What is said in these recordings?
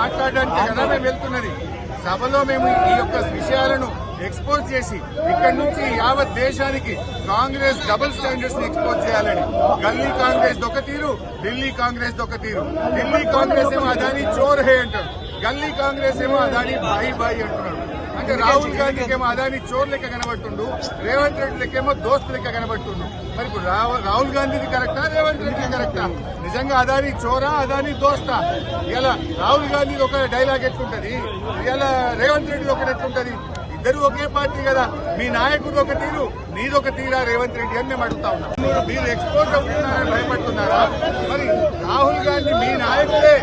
మాట్లాడడానికి కదా మేము వెళ్తున్నది. సభలో మేము ఈ యొక్క విషయాలను ఎక్స్పోజ్ చేసి ఇక్కడి నుంచి యావత్ దేశానికి కాంగ్రెస్ డబుల్ స్టాండర్డ్స్ని ఎక్స్పోజ్ చేయాలని. గల్లీ కాంగ్రెస్ ఒక తీరు ఢిల్లీ కాంగ్రెస్ ఒక తీరు ఢిల్లీ కాంగ్రెస్ ఏమో అదాని చోర్ హే అంటారు. గల్లీ కాంగ్రెస్ ఏమో అదాని బాయి బాయి అంటున్నాడు. అంటే రాహుల్ గాంధీకి ఏమో అదాని చోర్ లెక్క కనబడుతుండు రేవంత్ రెడ్డి లెక్కేమో దోస్తు లెక్క కనబడుతుండు. మరి ఇప్పుడు రాహుల్ గాంధీది కరెక్టా రేవంత్ రెడ్డి కరెక్టా? నిజంగా అదాని చోరా అదాని దోస్తా? ఇలా రాహుల్ గాంధీ ఒక డైలాగ్ ఎట్లుంటది? ఇలా రేవంత్ రెడ్డి ఒకటి ఎట్లుంటది? ఇద్దరు ఒకే పార్టీ కదా మీ నాయకుడు ఒక తీరు నీదొక తీరా రేవంత్ రెడ్డి అని మేము అడుగుతా ఉన్నాం. మీరు ఎక్స్పోజ్ అవుతున్నారని భయపడుతున్నారా? మరి రాహుల్ గాంధీ మీ నాయకుడే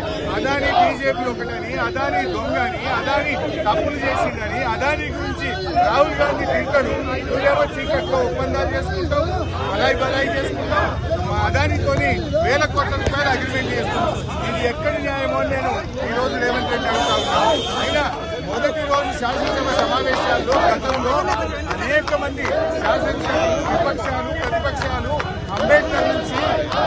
బీజేపీ ఒకటని అదాని దొంగని అదాని తప్పులు చేసిందని అదాని గురించి రాహుల్ గాంధీ తింటాడు నువ్వేమో చీకట్లో ఒప్పందాలు చేసుకుంటావు అలాయి బలాయి చేసుకుంటావు మా అదానితోని వేల కోట్ల రూపాయలు అగ్రిమెంట్ చేస్తున్నావు ఇది ఎక్కడి న్యాయమో నేను ఈ రోజు రేవంత్ రెడ్డి అడుగుతా ఉన్నాను అయినా మొదటి రోజు శాసనసభ సమావేశాల్లో గతంలో అనేక మంది శాసనసభ విపక్షాలు ప్రతిపక్షాలు అంబేద్కర్ నుంచి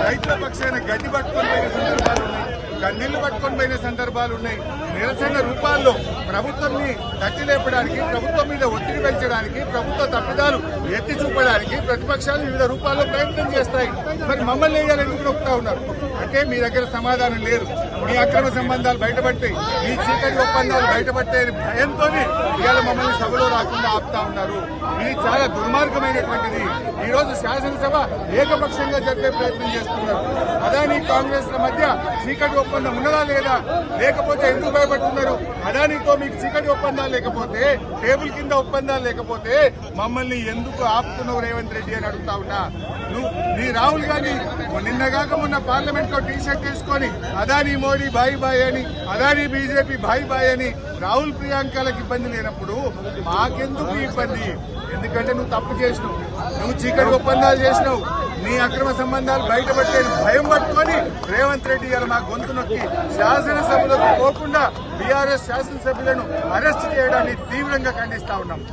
రైతుల పక్షాన గడ్డి పట్టుకొని సందర్భాలు ఉన్నాయి. గన్నీళ్ళు పట్టుకొని పోయిన సందర్భాలు ఉన్నాయి. నిరసన రూపాల్లో ప్రభుత్వంని తట్టి లేపడానికి ప్రభుత్వం మీద ఒత్తిడి పెంచడానికి ప్రభుత్వ తప్పిదాలు ఎత్తి చూపడానికి ప్రతిపక్షాలు వివిధ రూపాల్లో ప్రయత్నం చేస్తాయి. మరి మమ్మల్ని వేయాలని ఎందుకు నొక్కుతా ఉన్నారు. అంటే మీ దగ్గర సమాధానం లేదు. మీ అక్రమ సంబంధాలు బయటపడతాయి. మీ చీకటి ఒప్పందాలు బయటపడతాయని భయంతో ఇవాళ మమ్మల్ని సభలో రాకుండా ఆపుతా ఉన్నారు. ఇది చాలా దుర్మార్గమైనటువంటిది. ఈరోజు శాసనసభ ఏకపక్షంగా జరిపే ప్రయత్నం చేస్తున్నారు. అదాని కాంగ్రెస్ మధ్య చీకటి ఒప్పందం ఉన్నదా లేదా? లేకపోతే ఎందుకు భయపడుతున్నారు? అదానీతో మీకు చీకటి ఒప్పందాలు లేకపోతే టేబుల్ కింద ఒప్పందాలు లేకపోతే మమ్మల్ని ఎందుకు ఆపుతున్నావు రేవంత్ రెడ్డి అని అడుగుతా ఉన్నా? నువ్వు నీ రాహుల్ గాంధీ నిన్నగాక మొన్న పార్లమెంట్లో టీ షర్ట్ వేసుకొని అదాని మోడీ బాయ్ బాయ్ అని అదాని బీజేపీ బాయ్ బాయ్ అని రాహుల్ ప్రియాంకలకు ఇబ్బంది లేనప్పుడు మాకెందుకు ఇబ్బంది? ఎందుకంటే నువ్వు తప్పు చేసినావు. నువ్వు చీకటి ఒప్పందాలు చేసినావు. నీ అక్రమ సంబంధాలు బయటపట్టే భయం పట్టుకొని రేవంత్ రెడ్డి గారు మా గొంతు నొక్కి శాసనసభలకు పోకుండా బీఆర్ఎస్ శాసనసభ్యులను అరెస్ట్ చేయడాన్ని తీవ్రంగా ఖండిస్తా ఉన్నాం.